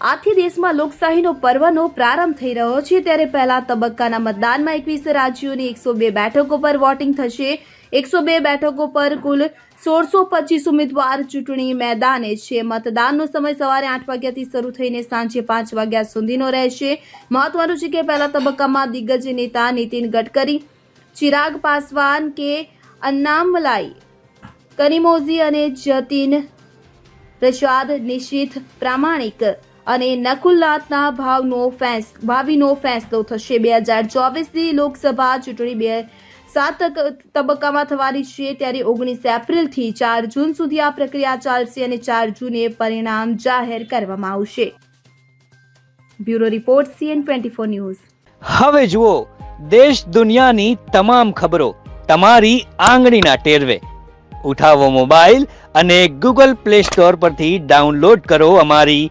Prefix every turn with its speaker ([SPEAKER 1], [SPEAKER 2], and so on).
[SPEAKER 1] આથી દેશમાં લોકશાહીનો પર્વનો પ્રારંભ થઈ રહ્યો છે. ત્યારે પહેલા તબક્કાના મતદાનમાં એકવીસ રાજ્યોની એકસો બે બેઠકો પર વોટિંગ થશે. એકસો બે બેઠકો પર કુલ સોળસો પચીસ ઉમેદવાર ચૂંટણી મેદાને છે. મતદાનનો સમય સવારે આઠ વાગ્યાથી શરૂ થઈને સાંજે પાંચ વાગ્યા સુધીનો રહેશે. મહત્વનું છે કે પહેલા તબક્કામાં દિગ્ગજ નેતા નીતિન ગડકરી, ચિરાગ પાસવાન કે અન્નામલાઈ, કનિમોઝી અને જતીન પ્રસાદ નિશિત પ્રામાણિક અને નકુલનાથના ભાવનો ફેંસ, ભાવિનો ફેંસલો થશે. બે હજાર ચોવીસની લોકસભા ચૂંટણી બે સાત તબક્કામાં થવાની છે. ત્યારે ઓગણીસ એપ્રિલથી ચાર જૂન સુધી આ પ્રક્રિયા ચાલશે અને ચાર જૂને પરિણામ જાહેર કરવામાં આવશે. Bureau report, CN twenty four news.
[SPEAKER 2] હવે જુઓ, દેશ દુનિયાની તમામ ખબરો તમારી આંગળીના ટેરવે. ઉઠાવો મોબાઈલ અને ગૂગલ પ્લે સ્ટોર પરથી ડાઉનલોડ કરો અમારી